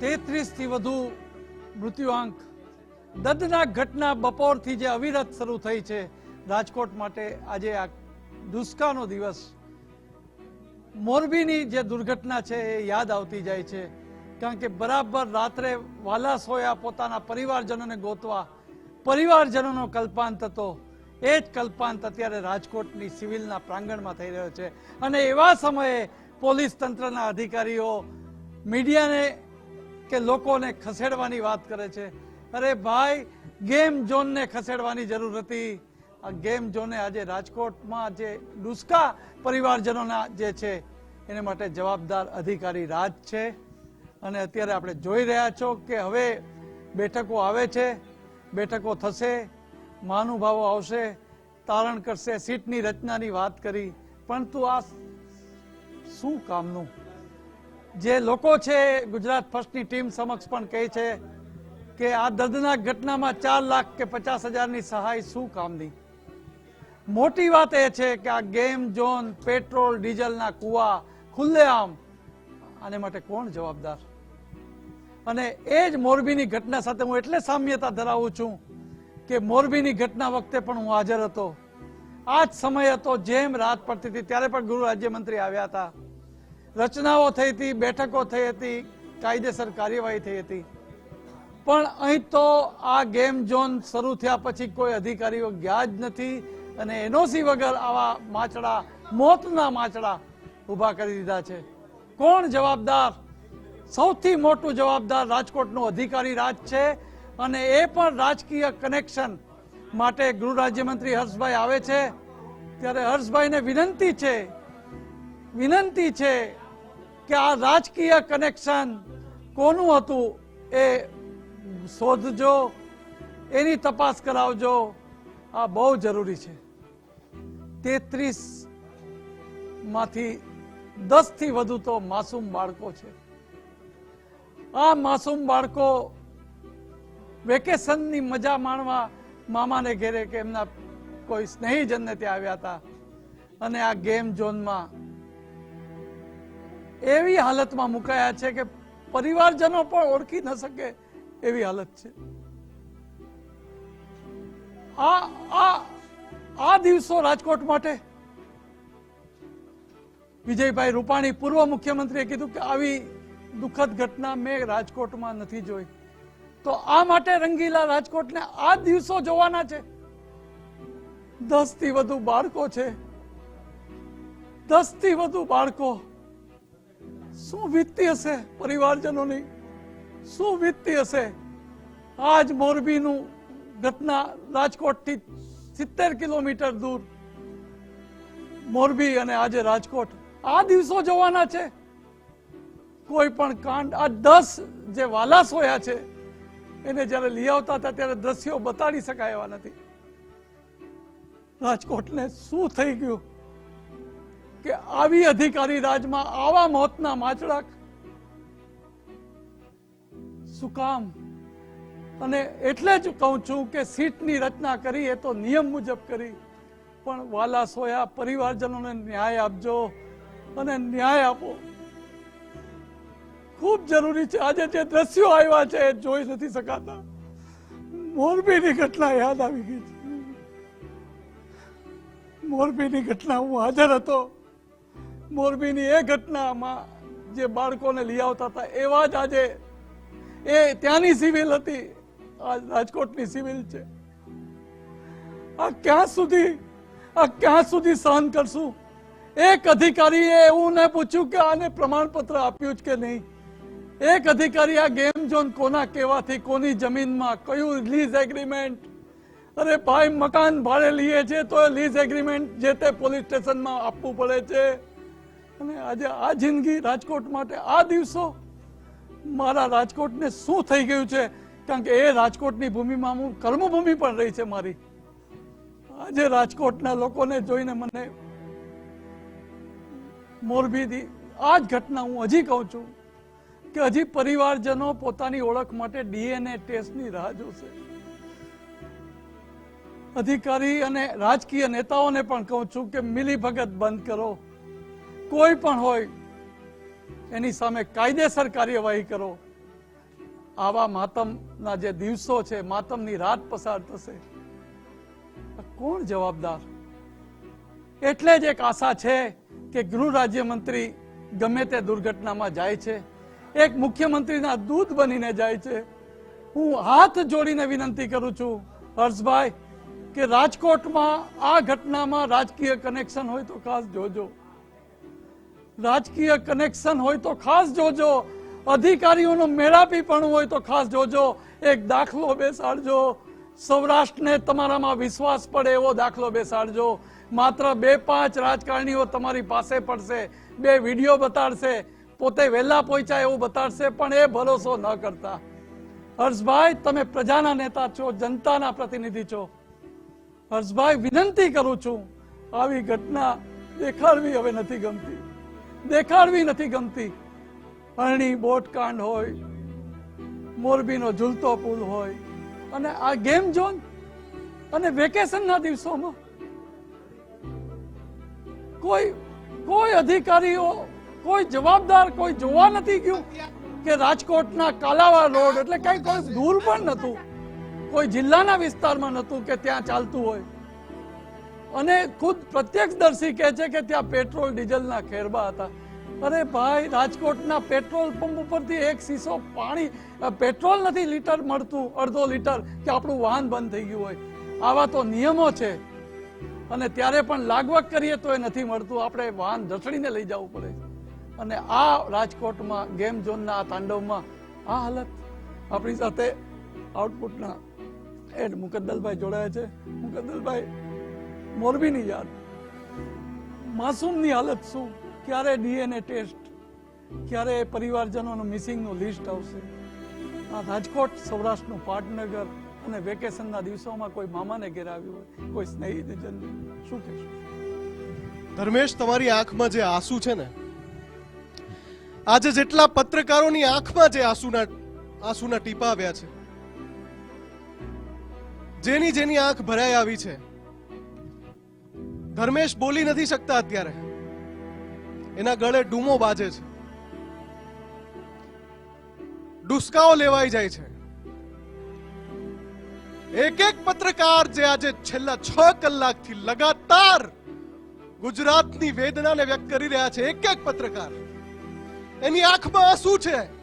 તેત્રીસથી વધુ મૃત્યુઆંક. દર્દનાક ઘટના બપોરથી જે અવિરત શરૂ થઈ છે, રાજકોટ માટે આજે આ દુષ્કાનો દિવસ. મોરબીની જે દુર્ઘટના છે એ યાદ આવતી જાય છે, કારણ કે બરાબર રાત્રે વાલા સોયા પોતાના પરિવારજનોને ગોતવા, પરિવારજનોનો કલ્પાંત હતો. એ જ કલ્પાંત અત્યારે રાજકોટની સિવિલના પ્રાંગણમાં થઈ રહ્યો છે. અને એવા સમયે પોલીસ તંત્રના અધિકારીઓ, મીડિયાને કે લોકોને ખસેડવાની વાત કરે છે. અરે ભાઈ, ગેમ ઝોનને ખસેડવાની જરૂર હતી. આ ગેમ ઝોને આજે રાજકોટમાં જે દુષ્કા પરિવારજનોના જે છે, એને માટે જવાબદાર અધિકારી રાજ છે. અને અત્યારે આપણે જોઈ રહ્યા છો કે હવે બેઠકો આવે છે, બેઠકો થશે, મહાનુભાવો આવશે, તારણ કરશે, સીટની રચનાની વાત કરી. પરંતુ આ શું કામનું? જે લોકો છે, ગુજરાત ફર્સ્ટની ટીમ સમક્ષ પણ કહે છે કે આ દર્દનાક ઘટનામાં ચાર લાખ કે પચાસ હજારની સહાય શું કામની? મોટી વાત એ છે કે આ ગેમ, ઝોન, પેટ્રોલ, ડીઝલના કુવા, ખુલ્લેઆમ, આને માટે કોણ જવાબદાર? અને એ જ મોરબીની ઘટના સાથે હું એટલે સામ્યતા ધરાવું છું કે મોરબીની ઘટના વખતે પણ હું હાજર હતો. આ જ સમય હતો જેમ રાત પડતી હતી, ત્યારે પણ ગૃહ રાજ્યમંત્રી આવ્યા હતા. રચનાઓ થઈ હતી, બેઠકો થઈ હતી, કાયદેસર કાર્યવાહી થઈ હતી. પણ અહીં તો આ ગેમ ઝોન શરૂ થયા પછી કોઈ અધિકારીઓ ગયા જ નથી અને એનઓસી વગર આવા માચડા મોતના માચડા ઊભા કરી દીધા છે. કોણ જવાબદાર? સૌથી મોટું જવાબદાર રાજકોટનો અધિકારી રાજ છે અને એ પણ રાજકીય કનેક્શન માટે ગૃહ રાજ્યમંત્રી હર્ષભાઈ આવે છે. ત્યારે હર્ષભાઈને વિનંતી છે વિનંતી છે કે આ રાજકીય કનેક્શન કોનું હતું એ શોધજો, એની તપાસ કરાવજો. આ બહુ જરૂરી છે. તેત્રીસમાંથી દસથી વધુ તો માસૂમ બાળકો છે. આ માસૂમ બાળકો વેકેશનની મજા માણવા મામાને ઘેરે કે એમના કોઈ સ્નેહીજનને ત્યાં આવ્યા હતા. અને આ ગેમ ઝોનમાં એવી હાલતમાં મુકાયા છે કે પરિવારજનો પણ ઓળખી ન શકે એવી હાલત છે. આ આ આ દિવસો રાજકોટ માટે વિજયભાઈ રૂપાણી પૂર્વ મુખ્યમંત્રીએ કીધું કે આવી દુઃખદ ઘટના મેં રાજકોટમાં નથી જોઈ. તો આ માટે રંગીલા રાજકોટને આ દિવસો જોવાના છે. દસથી વધુ બાળકો છે. દસથી વધુ બાળકો શું વીતતી હશે પરિવારજનોની? શું વીતતી હશે? આજ મોરબીનું ઘટના રાજકોટથી સિત્તેર કિલોમીટર દૂર મોરબી અને આજે રાજકોટ. આ દિવસો જોવાના છે. કોઈ પણ કાંડ, આ દસ જે વાલા સોયા છે, એને જ્યારે લઈ આવતા હતા ત્યારે દ્રશ્યો બતાડી શકાય એવા નથી. રાજકોટને શું થઈ ગયું? કે આવી અધિકારી રાજમાં આવા મોતના માચડા સુકામ અને એટલે જ કહું છું કે સીટની રચના કરી, એ તો નિયમ મુજબ કરી. પણ વાલા સોયા, પરિવારજનોને ન્યાય આપજો અને ન્યાય આપો. ખૂબ જરૂરી છે. આજે જે દ્રશ્યો આવ્યા છે, એ જોઈ નથી શકાતા. મોરબીની ઘટના યાદ આવી ગઈ છે. મોરબીની ઘટના હું હાજર હતો. મોરબીની એ ઘટનામાં જે બાળકોને લઈ આવતા હતા, એવા જ આજે એ ત્યાંની સિવિલ હતી આજ રાજકોટની સિવિલ છે. આ ક્યાં સુધી, આ ક્યાં સુધી સહન કરશું? એક અધિકારીએ એવું ને પૂછ્યું કે આને પ્રમાણપત્ર આપ્યું જ કે નહીં. એક અધિકારી આ ગેમ ઝોન કોના કહેવાથી, કોની જમીનમાં, કયું લીઝ એગ્રીમેન્ટ? અરે ભાઈ, મકાન ભાડે લઈએ છે તો લીઝ એગ્રીમેન્ટ જે તે પોલીસ સ્ટેશનમાં આપવું પડે છે. અને આજે આ જિંદગી રાજકોટ માટે આ દિવસો મારા રાજકોટને શું થઈ ગયું છે? કારણ કે એ રાજકોટની ભૂમિમાં હું કર્મભૂમિ પણ રહી છે મારી. આજે રાજકોટના લોકોને જોઈને મને મોરબીથી આ જ ઘટના હું હજી કહું છું કે હજી પરિવારજનો પોતાની ઓળખ માટે ડીએનએ ટેસ્ટની રાહ જોશે. અધિકારી અને રાજકીય નેતાઓને પણ કહું છું કે મિલી ભગત બંધ કરો. કોઈ પણ હોય, એની સામે કાયદેસર કાર્યવાહી કરો. આવા માતમના જે દિવસો છે, માતમની રાત પસાર થશે. કોણ જવાબદાર? એટલે જ એક આશા છે કે ગૃહ રાજ્યમંત્રી ગમે તે દુર્ઘટનામાં જાય છે. એક મુખ્યમંત્રીના દૂત બનીને જાય છે. હું હાથ જોડીને વિનંતી કરું છું, હર્ષભાઈ, કે રાજકોટમાં આ ઘટનામાં રાજકીય કનેક્શન હોય તો ખાસ જોજો. રાજકીય કનેક્શન હોય તો ખાસ જોજો. અધિકારીઓનો પણ હોય તો ખાસ જોજો. એક દાખલો બેસાડજો. સૌરાષ્ટ્રને તમારામાં વિશ્વાસ પડે એવો દાખલો બેસાડજો. માત્ર બે પાંચ રાજકારણીઓ તમારી પાસે પડશે. બે વીડિયો બતાડશે. પોતે વહેલા પહોંચ્યા એવું બતાડશે, પણ એ ભરોસો ન કરતા. હર્ષભાઈ, તમે પ્રજાના નેતા છો, જનતાના પ્રતિનિધિ છો. હર્ષભાઈ, વિનંતી કરું છું. આવી ઘટના દેખાડવી હવે નથી ગમતી. દેખાડવી નથી ગમતી. અરણી બોટકાંડ હોય, મોરબીનો ઝૂલતો પુલ હોય, અને આ ગેમ ઝોન અને વેકેશનના દિવસોમાં કોઈ કોઈ અધિકારીઓ, કોઈ જવાબદાર કોઈ જોવા નથી ગયું કે રાજકોટના કાલાવા રોડ, એટલે કઈ કોઈ દૂર પણ નતું કોઈ જિલ્લાના વિસ્તારમાં નતું કે ત્યાં ચાલતું હોય. અને ખુદ પ્રત્યક્ષદર્શી કહે છે કે ત્યાં પેટ્રોલ, ડીઝલના ખેરબા હતા. અરે ભાઈ, રાજકોટના પેટ્રોલ પંપ ઉપરથી એક શીશો પાણી પેટ્રોલ નથી લીટર મળતું, અડધો લીટર, કે આપણું વાહન બંધ થઈ ગયું હોય. આવા તો નિયમો છે. અને ત્યારે પણ લાગવક કરીએ તો એ નથી મળતું. આપણે વાહન ઢસડીને લઈ જવું પડે અને આ રાજકોટમાં, ગેમ ઝોનના આ તાંડવમાં આ હાલત આપણી સાથે આઉટપુટના એડ મુકદ્દલભાઈ જોડાયા છે. મુકદ્દલભાઈ મોરબીની યાદ. માસૂમની હાલત શું? ક્યારે ડીએનએ ટેસ્ટ? ક્યારે પરિવારજનોનું મિસિંગનું લિસ્ટ આવશે? આ રાજકોટ સૌરાષ્ટ્રનું પાટનગર અને વેકેશનના દિવસોમાં કોઈ મામાને ઘેર આવ્યું હોય, કોઈ સ્નેહીજન શું કહેશો? ધર્મેશ, તમારી આંખમાં જે આંસુ છે ને, આજે જેટલા પત્રકારોની આંખમાં જે આંસુના આંસુના ટીપા આવ્યા છે, જેની જેની આંખ ભરાઈ આવી છે ધર્મેશ બોલી નથી શકતા અત્યારે. એના ગળે ડૂમો બાજે છે. ડુસકાઓ લેવાઈ જાય છે. એક એક પત્રકાર જે આજે છેલ્લા છ કલાકથી લગાતાર ગુજરાતની વેદનાને વ્યક્ત કરી રહ્યા છે એક એક પત્રકાર. એની આંખમાં આંસુ છે.